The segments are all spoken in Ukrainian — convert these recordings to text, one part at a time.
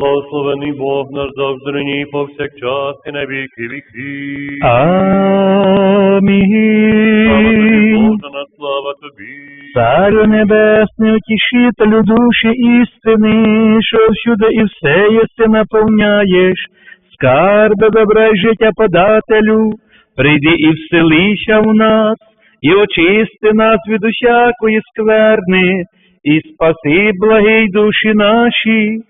Благословений Бог наш завжди нині і повсякчас і на віки віки. Слава тобі, Амінь. Боже, на слава тобі. Царю небесний, утішителю душі істини, що всюди і все єси наповняєш, скарби добра й життя подателю, прийди і вселися в нас, і очисти нас від усякої скверни, і спаси благий душі наші.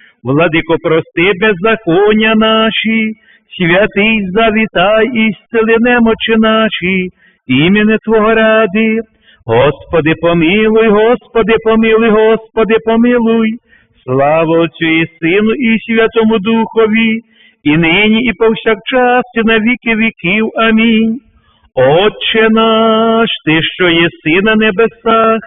владико, прости беззаконня наші, святий завітай і зцели немочі наші, імені Твого ради. Господи, помилуй, Господи, помилуй, Господи, помилуй. Слава Отцю і Сину, і Святому Духові, і нині, і повсякчас, і на віки віків. Амінь. Отче наш, Ти, що єси на небесах,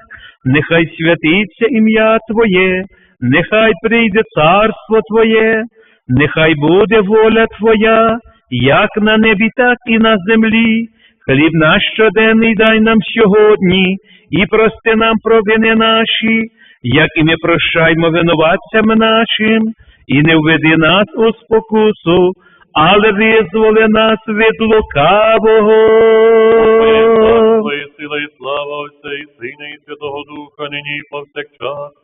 нехай святиться ім'я Твоє, нехай прийде царство Твоє, нехай буде воля Твоя, як на небі, так і на землі. Хліб наш щоденний дай нам сьогодні, і прости нам провини наші, як і ми прощаємо винуватцям нашим, і не введи нас у спокусу, але визволи нас від лукавого. Твоя сила і слава Отця і Сина, і Святого Духа, нині і повсякчас,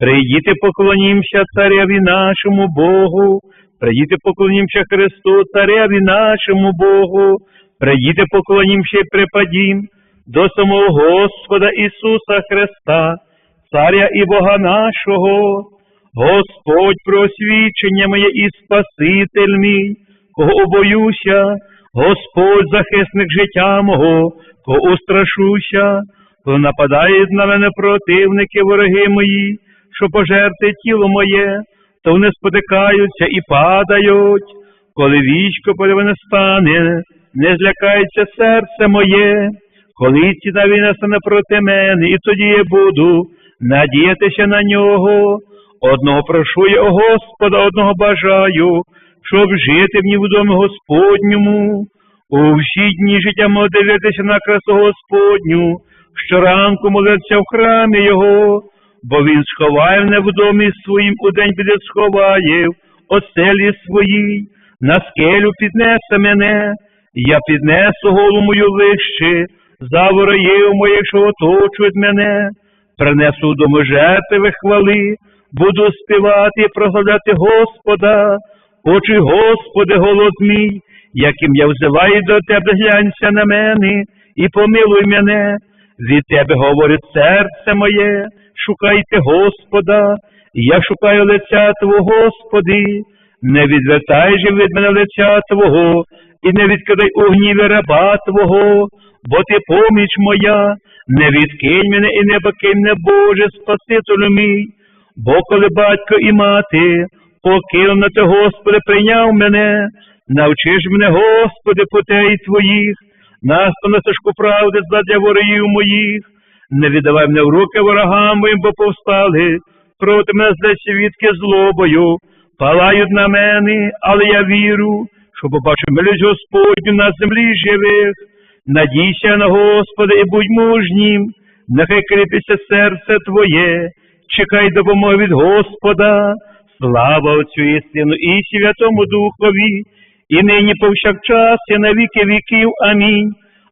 Прийдіте, поклонімся цареві нашому Богу, прийдіте, поклонімся Христу, цареві нашому Богу, прийдіте, поклонімся і припадім до самого Господа Ісуса Христа, Царя і Бога нашого, Господь просвічення моє і Спаситель мій, кого боюся, Господь захисник життя мого, кого устрашуся, коли нападають на мене противники, вороги мої, що пожерти тіло моє, то вони спотикаються і падають, коли військо проти стане, не злякається серце моє, коли ціна війна стане проти мене, і тоді я буду надіятися на нього. Одного прошу я, о Господа, одного бажаю, щоб жити в ній Господньому, у всі дні життя мого дивитися на красу Господню, щоранку молитися в храмі Його, бо Він сховає мене в домі своїм у день біди сховає, оселі своїй, на скелю піднесе мене, я піднесу голову мою вище, за вороїв моїх, що оточують мене, принесу до жертви хвали, буду співати і прославляти Господа, Очі, Господи, голос мій, яким я взиваю до Тебе, глянься на мене і помилуй мене. Від Тебе говорить серце моє, шукайте Господа, я шукаю лиця Твого, Господи, не відвертай же від мене лиця Твого, і не відкидай у раба Твого, бо Ти поміч моя, не відкинь мене і не покинь мене, Боже, Спасителю мій, бо коли батько і мати покинув те, Господи, прийняв мене, навчиш мене, Господи, путей Твоїх, настави стежку правди задля ворогів моїх, не віддавай мене в руки ворогам моїм, бо повстали, проти мене зле свідки злобою, палають на мене, але я віру, що побачу милість Господню на землі живих. Надійся на Господа і будь мужнім, нехай кріпиться серце Твоє, чекай допомоги від Господа, слава Отцю і Сину, і Святому Духові, і нині повсякчас, і на віки віків. Амінь.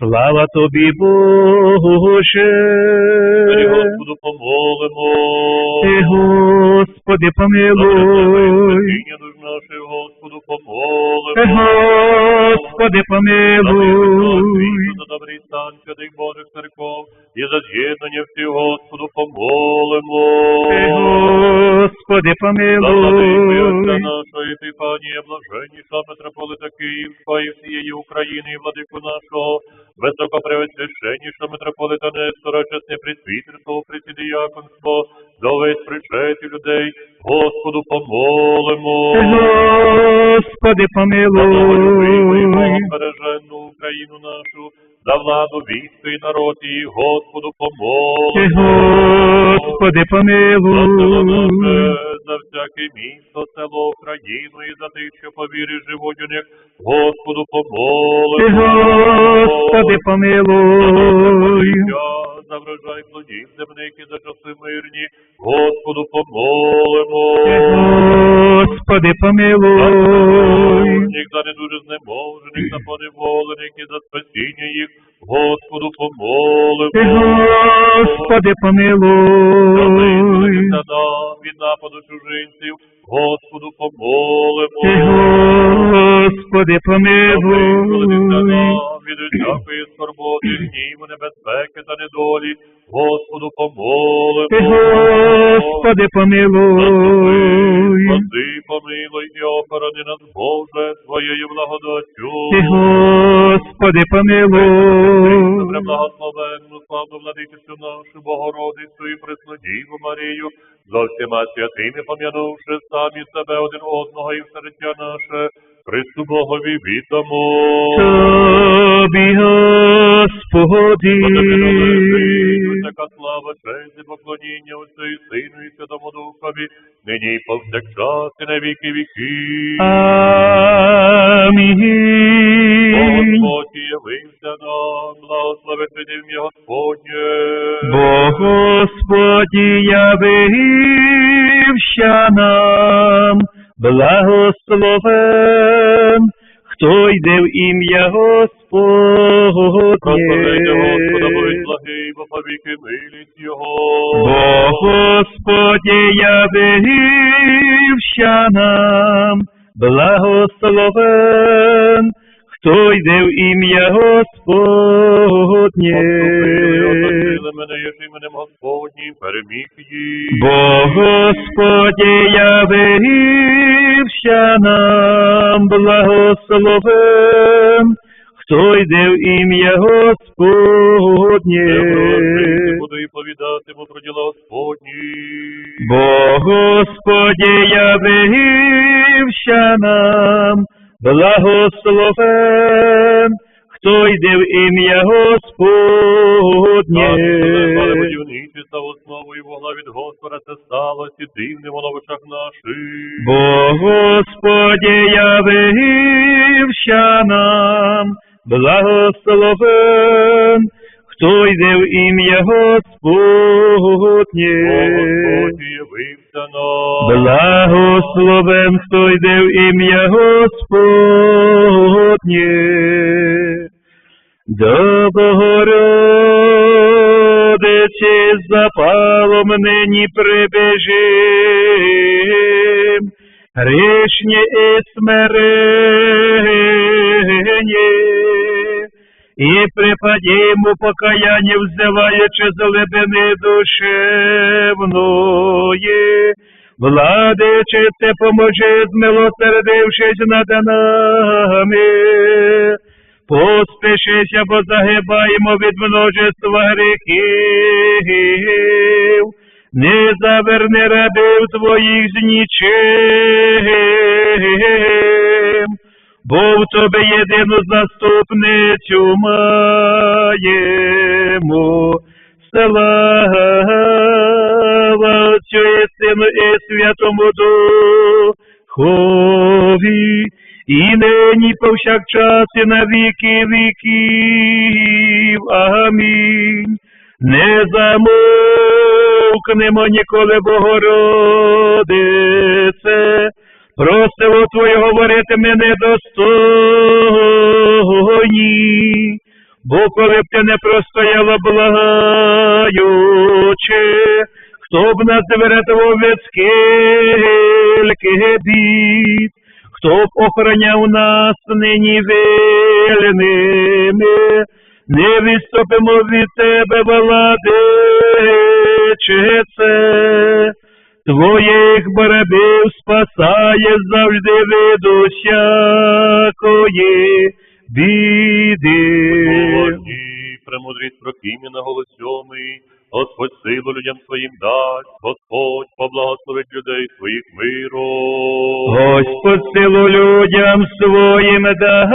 Слава тобі, Боже. Тобі, Господу помолимо. Ти, Господи, помилуй. Спасіння Господу помолимо. Ти, Господи, помилуй. За добрий стан святих Божих церков і за з'єднання всіх, Господу помолимо. Ти, Господи, За владику помилуй. нашого Епіфанія, блаженніша митрополита Київського і всієї України, і владику нашого, високопревосвященнішого митрополита чесне присвітерство, присідіяконство, до весь причеті людей, Господу помолимо. Господи, За і помилуй. Богобереженну Україну нашу, за владу військо і народ її, Господу помолимо. Господи, помилуй. За всяке місто, село, Україну і за тих, що повірі живуть у них, Господу помолимо. Господи, помилуй. За врожай плодів земних і за часи мирні, Господу помолимо. Господи, помилуй. Їх за не дуже знеможених та поневолених і за спасіння їх, Господу помолимо. Господи, помилуй. Від нападу чужинців, Господу помолимо. Господи, помилуй. Від усякої скорботи, гніву, небезпеки та недолі, Господу помолимо. Господи, помилуй. Спаси, помилуй і охорони нас, Боже, Твоєю благодаттю. Господи, помилуй. Добре благословенну, славну владичицю нашу, Богородицю і Преснодіву Марію, за всіма святими пом'янувши самі себе один одного і життя наше, Христу Богові віддамо. Тобі, Господи. Така слава, честь і поклоніння Отцю і Сину і Святому Духові, нині і повсякчас і на віки віки. Амінь. Господь явився нам, благословити ім'я Господнє. Бо Господі явився нам, благословен, хто йде в ім'я Прославляйте Господа, будь Господнє. благий, бо повіки милість Його. Бо Господі явився нам, благословен, хто йде в ім'я Господнє. Оточили мене як іменем Господнім, переміг їх. Бо Господі явився нам, благословен, хто йде в ім'я Господнє. Буду і повідатиму про діла Господні. Бо Господі явився нам, благословен, хто йде в ім'я Господнє. Будівничі став основою вогла від Господа, це сталося і дивним воно в очах наших. Бо Господі явився нам, благословен, хто йде в ім'я Господнє. Господь явився нам. Благословен, хто йде в ім'я Господнє. До Богородиці запалом нині прибіжим, грішні і смирені, і припадімо покаяння, взиваючи з глибини душевної. Владичице, поможи, змилосердившись над нами. Поспішися, бо загибаємо від множества гріхів. Не заверни рабів твоїх з нічим, бо в тобі єдину заступницю маємо. Слава Отцю і Сину і Святому Духові, і нині повсякчас і на віки віків. Амінь. Не замовкнемо ніколи, Богородице, Про село Твоє говорити ми недостойні, бо коли б ти не простояла благаючи, хто б нас врятував від скільки бід, хто б охороняв нас нині вільними, не відступимо від тебе, владичице, Твоїх барабів спасає завжди від усякої біди. Господі, премудрість проким'я голос сьомий, Господь силу людям своїм дасть, Господь поблагословить людей своїх миром. Господь силу людям своїм дасть.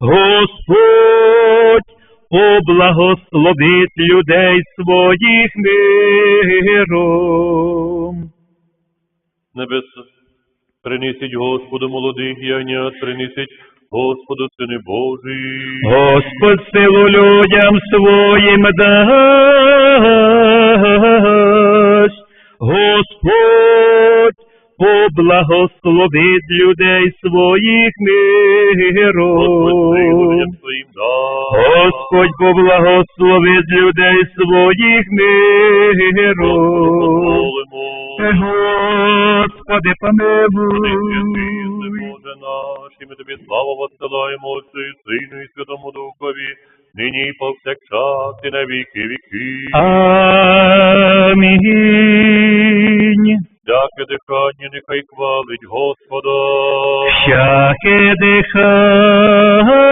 Господь поблагословить людей своїх миром. Небеса, принесіть Господу молодих янят, принесіть Господу Сини Божий. Господь силу людям своїм дасть. Поблагословить людей своїх миром. Господь поблагословить людей своїх миром. Господи, помилуй. Боже наш, і ми тобі славу воссилаємо Отцю і Сину і Святому Духові, нині і повсякчас і на віки віки. Амінь. Всяке дихання нехай хвалить Господа. Всяке дихання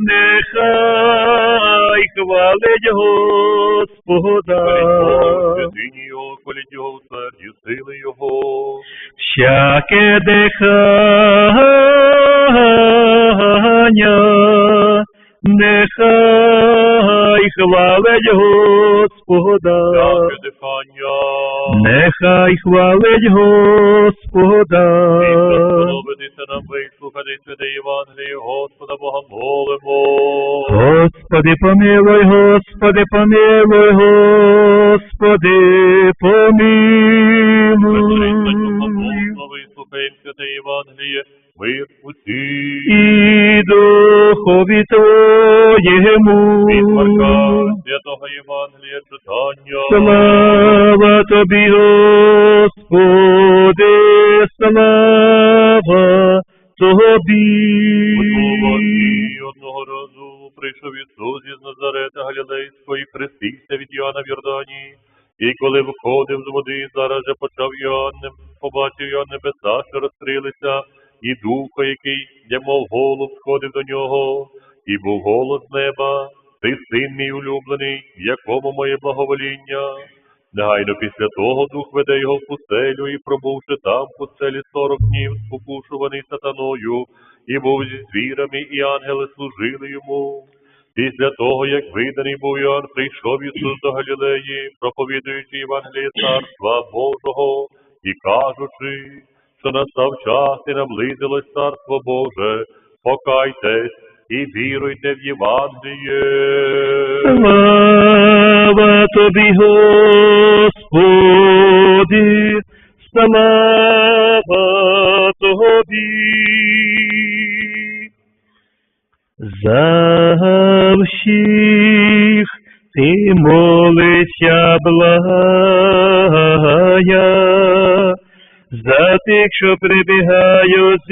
нехай хвалить Господа. Святині його, хваліть його серді, сили його. Всяке дихання нехай хвалить Господа. Дихання. Нехай хвалить Господа. Сподобатися нам вислухати святе Євангеліє Господа Бога молимо. Господи, помилуй, Господи, помилуй, Господи, помилуй. Святе Євангеліє, мир усім. І духові Твоєму. Від Марка, святого Євангелія читання. Слава Тобі, Господи, слава Тобі. Господі, одного разу прийшов Ісус із Назарета Галілейського і хрестився від Йоанна в Йордані. І коли виходив з води, зараз же почав Йоанн, побачив Йоанн небеса, що розкрилися, і духа, який, як мов голуб, сходив до нього, і був голос неба, ти син мій улюблений, якому моє благовоління. Негайно після того дух веде його в пустелю, і пробувши там в пустелі сорок днів, спокушуваний сатаною, і був зі звірами, і ангели служили йому. Після того, як виданий був Іоанн, прийшов Ісус до Галілеї, проповідуючи Євангеліє Царства Божого і кажучи, що настав час і наблизилось Царство Боже, покайтесь і віруйте в Євангеліє. Слава тобі, Господи, слава тобі. За всіх ти молися, благая, за тих, що прибігають з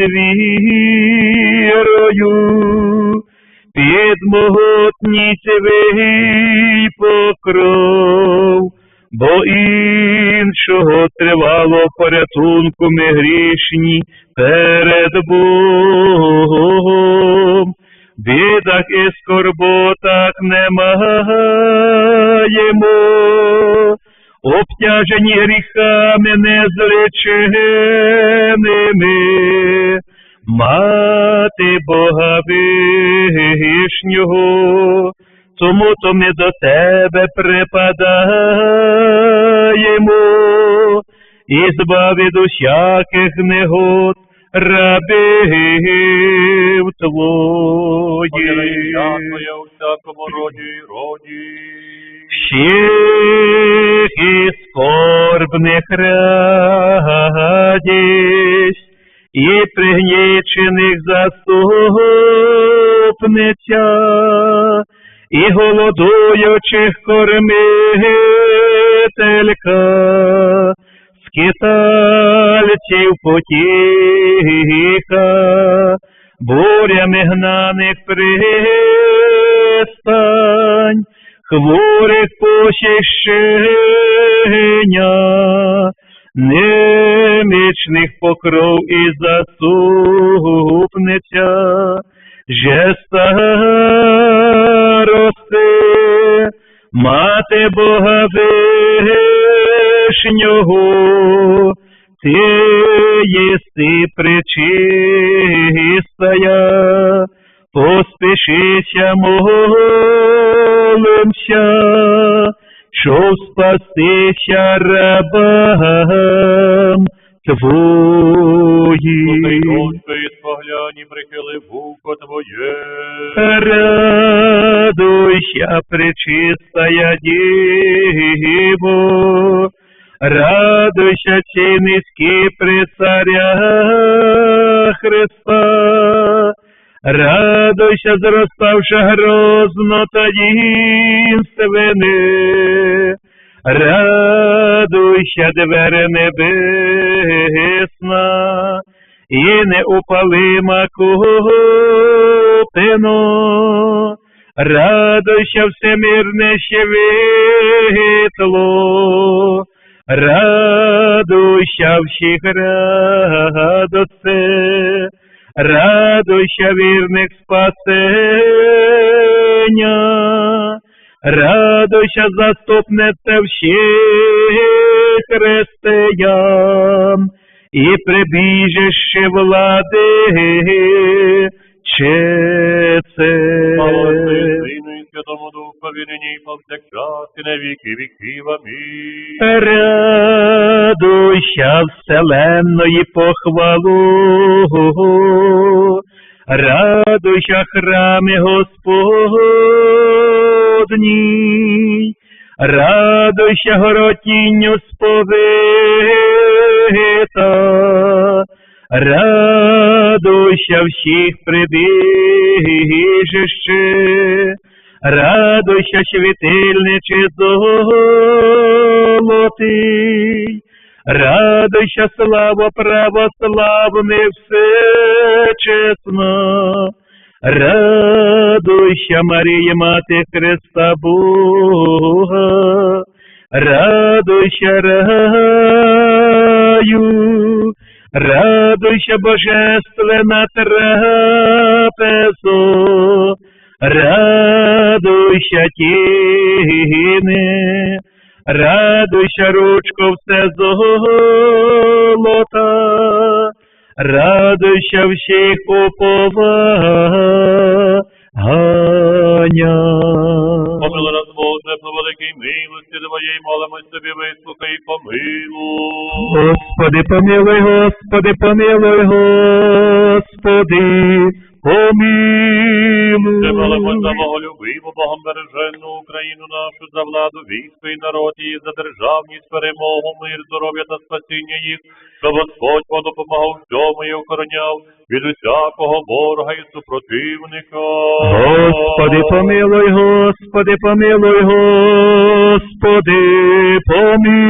вірою, під могутній покров, бо іншого тривало порятунку ми грішні перед Богом. Бідах і обтяжені гріхами незліченими, мати Бога вишнього, тому то ми до тебе припадаємо, і збав від усяких негод, рабів твоїх. Всякому роді роді. Всіх і скорбних радість, і пригнічених заступниця, і голодуючих кормителька, скитальців потіха, бурями гнаних пристань, хворих пощищення, немічних покров і заступниця, же старости, мати Бога Вишнього, ти єси пречистая, поспішися молимся, спастися рабам твоїм. Господи, споглянь і вухо Твоє. Радуйся, пречистая Діво, радуйся, ці низькі при царя Христа, радуйся, зроставши грозно та таїнственне, радуйся, двері небесна, і неупалима купино, радуйся всемирне світло, радуйся всіх радосе, радуйся вірних спасення, радуйся заступнице всіх християн, і прибіжище влади чеце. Слава Сину і Святому Духові, нині і повсякчас, і на віки віків. Амінь. Радуйся вселенної похвалу, радуйся храми Господній, радуйся горотінню сповита, радуйся всіх прибіжище, радуйся світильниче золотий, радуйся слава православних всечесна, радуйся Марія, Мати Христа Бога, радуйся раю, радуйся божественна трапезо, радуйся тіни, радуйся ручко все золота, радуйся всіх уповання. Помилуй нас, Боже, по великій милості Твоєї, молимось тобі, вислухай і помилуй. Господи, помилуй, Господи, помилуй, Господи, помилуй. Ти молимось Богом береженну Україну нашу, за владу, військо і народ її, за державність, перемогу, мир, здоров'я та спасіння їх, щоб Господь вам допомагав всьому і охороняв від усякого ворога і супротивника. Господи, помилуй, Господи, помилуй, Господи, помилуй.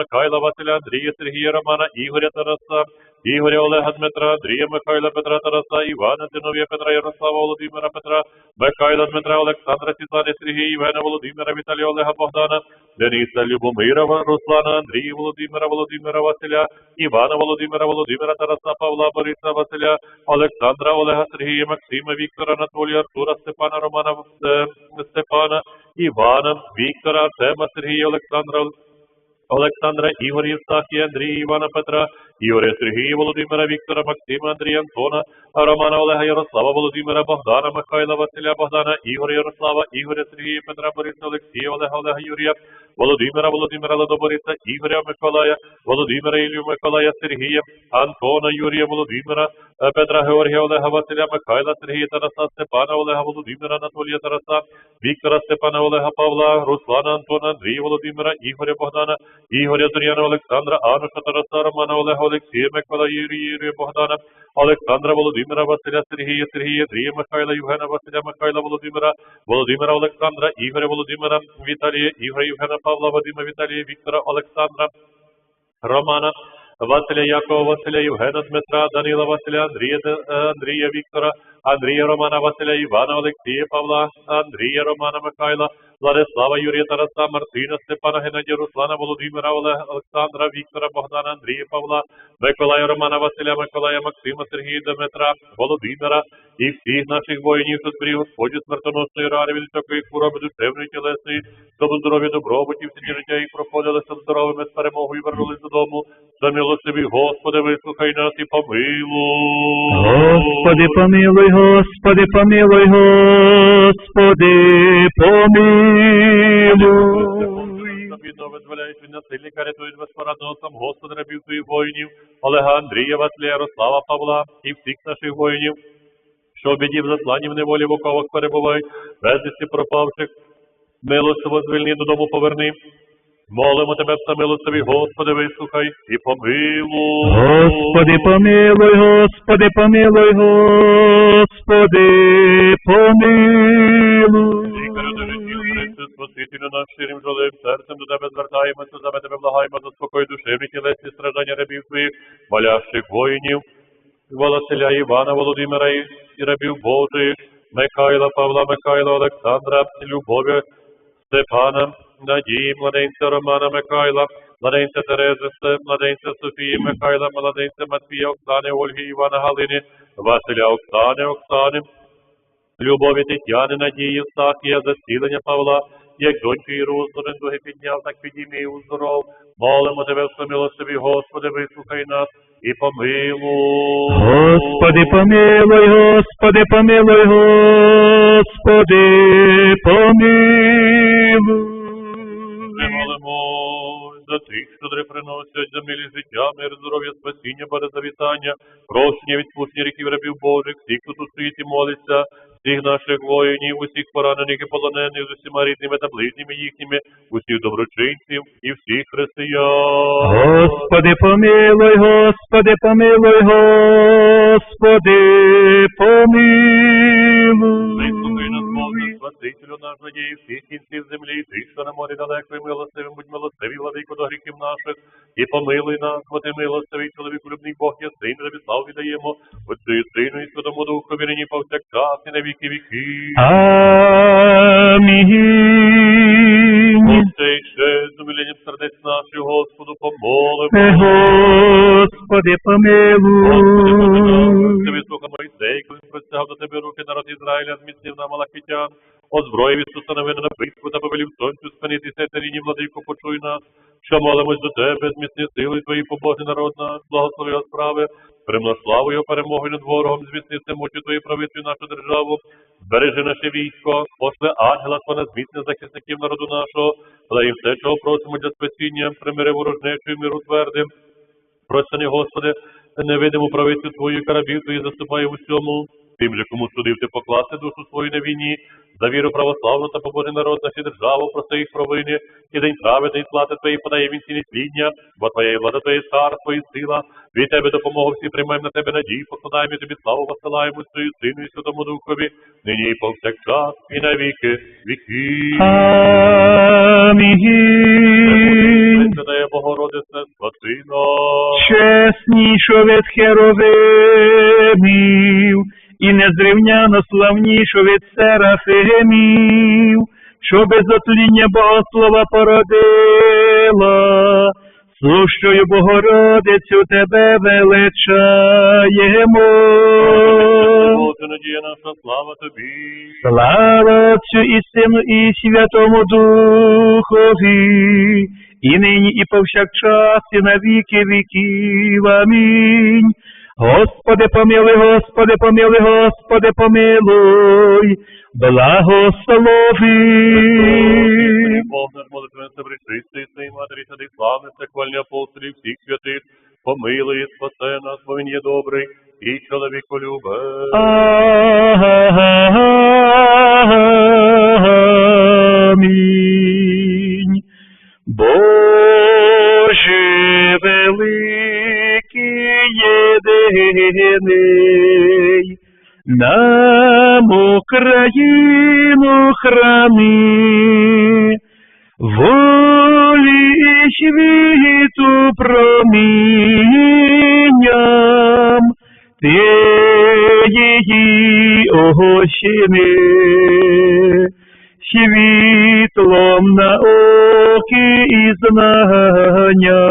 Михайла, Василя Андрія, Сергія Романа, Ігоря Тараса, Ігоря Олега Дмитра, Андрія Михайла Петра Тараса, Івана Зиновія Петра Ярослава Володимира Петра, Михайла Дмитра Олександра Світлани Сергія Євгена Володимира Віталія Олега Богдана, Дениса Любомира Руслана Андрія Володимира Володимира Василя, Івана Володимира Володимира Тараса Павла Бориса Василя, Олександра Олега Сергія Максима Віктора Анатолія Артура Степана Романа е, Степана Івана Віктора Артема Сергія Олександра Олександра Ігоря Євстахія, Андрія Івана Петра, Ігоря Сергія Володимира Віктора Максима Андрія Антона, Романа Олега Ярослава Володимира Богдана Михайла Василя Богдана, Ігоря Ярослава, Ігоря Сергія Петра Бориса Олексія Олега Олега Юрія, Володимира Володимира Ладобориса, Ігоря Миколая, Володимира Ілью Миколая Сергія, Антона Юрія Володимира, Петра Георгія Олега Василя Михайла Сергія Тараса Степана Олега Володимира Анатолія Тараса, Віктора Степана Олега Павла, Руслана Антона Андрія Володимира, Ігоря Богдана, Ігоря Зоряна Олександра, Ануша Тараса Романа Олега Олексія Миколая Юрія Юрія Богдана, Олександра Володимира Василя Сергія Сергія Андрія Михайла Євгена Василя Михайла Володимира, Володимира Олександра, Ігоря Володимира Віталія, Ігоря Євгена Павла, Вадима Віталія, Віктора Олександра, Романа, Василя Якова, Василя Євгена Дмитра, Данила Василя, Андрія, е, Андрія Віктора, Андрія Романа Василя, Івана Олексія Павла, Андрія Романа Михайла, Владислава Юрія Тараса, Мартина, Степана Геннадія, Руслана Володимира, Олега Олександра, Віктора, Богдана, Андрія Павла, Миколая Романа Василя, Миколая Максима, Сергія Дмитра, Володимира і всіх наших воїнів, що зберіг Господі смертоносної ради від всякої хвороби душевної тілесної, щоб здоров'я добробуті, всі життя їх проходили з здоровими з перемогою, вернулись додому. За милостиві, Господи, вислухай нас і помилуй. Господи, помилуй, Господи, помилуй, Господи, помилуй. Бідно визволяють від насильника, рятують безпорадного сам Господи, рабів твоїх воїнів, Олега Андрія, Василія, Ярослава, Павла і всіх наших воїнів, що в біді в неволі в оковах перебувають, безвісті пропавших, милостиво звільни додому поверни. Молимо тебе, всемилостиві, Господи, вислухай і помилуй. Господи, помилуй, Господи, помилуй, Господи, життів, Спасителю наш щирим жолим серцем до тебе звертаємося, за тебе благаємо за спокій душевні тілесні страждання рабів твоїх, молящих воїнів, Василя Івана Володимира і рабів Божих, Михайла, Павла, Михайла, Олександра, Любові, Степана, Надії, младенця Романа Михайла, младенця Терези, младенця Софії, Михайла, младенця Матвія, Оксани, Ольги, Івана Галини, Василя Оксани, Оксани, Любові Тетяни, Надії, Євстахія, засілення Павла, як доньки і Руслин дуги підняв, так підійми і уздоров. Молимо тебе, всемилостиві, Господи, вислухай нас і помилуй. Господи, помилуй, Господи, помилуй, Господи, Ми помилуй. За тих, що дари приносять за милі життя, мир, здоров'я, спасіння, завітання, прощення, відпущення ріків рабів Божих, всіх, хто тут стоїть і молиться, всіх наших воїнів, усіх поранених і полонених, з усіма рідними та ближніми їхніми, усіх доброчинців і всіх християн. Господи, помилуй, Господи, помилуй, Господи, Вислухай нас, Спасителю наш надії всіх кінців землі, і тих, що на морі далеко, і милостивим, будь милостиві, владико до гріхів наших, і помилуй нас, бо ти милостивий, чоловік любний Бог, я син, тобі славу віддаємо, Отцю і Сину, і Святому Духові, вірені повсякчас, і на віки віки. Амінь. Ще з умиленням сердець наших, Господу, помолимо. Господи, помилуй. Ти вислуха Мойсей, коли простягав до тебе руки народ Ізраїля, зміцнив на малахитян, озброїв Ісуса новини на битву та повелів сонцю спинитися, та ріні владико, почуй нас, що молимось до тебе, зміцни сили твої, побожний народ наш, благослови справи, примнож славу його перемогою над ворогом, зміцни всемочі твої правителю нашу державу, збережи наше військо, пошли ангела твого зміцни захисників народу нашого, але їм все, чого просимо для спасіння, примири ворожнечу і миру твердим, Простяни, Господи, невидиму правицю Твою карабів Твої заступає в усьому. Тим же, кому судив ти покласти душу свою на війні, за віру православну та побожий народ, всю державу, прости їх провини, і день праведний слати Твої подає він ці нетління, бо Твоя влада Твоє царство і сила, від Тебе допомогу всі приймаємо на Тебе надію, покладаємо Тобі славу посилаємо Твою Сину і Святому Духові, нині і повсякчас, і на віки віків. Амінь. Святая Богородице, спаси нас. Чеснішо від херовимів, і незрівняно славнішо від серафимів, що без отління Богослова породила, сущою Богородицю тебе величаємо. Надія наша, слава Тобі. Слава Отцю і Сину і Святому Духові, і нині, і повсякчас, і на віки віків. Амінь. Господи, помилуй, Господи, помилуй, Господи, помилуй, благослови. Наш молитвенце апостолів, всіх святих, помилуй спасе нас, бо він є добрий і чоловіку любе. Амінь. Боже єдиний, нам Україну храни, волі і світу промінням, ти її огощини, світлом науки і знання,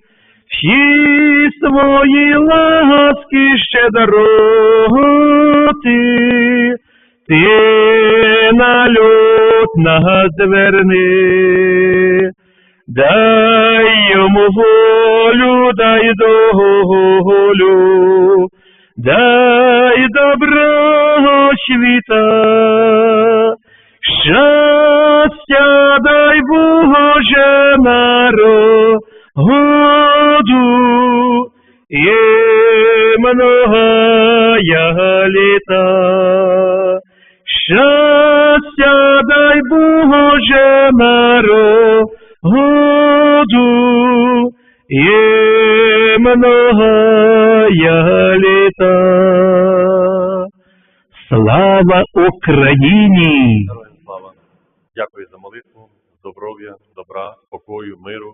всі свої ласки щедроти, ти на люд нас зверни. Дай йому волю, дай долю, дай доброго світа, щастя дай Боже народу, і многая літа. Щастя дай Боже народу, і многая літа. Слава Україні! Дякую за молитву, здоров'я, добра, спокою, миру,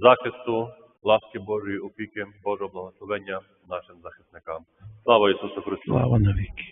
захисту, ласки Божої опіки, Божого благословення нашим захисникам. Слава Ісусу Христу! Слава навіки!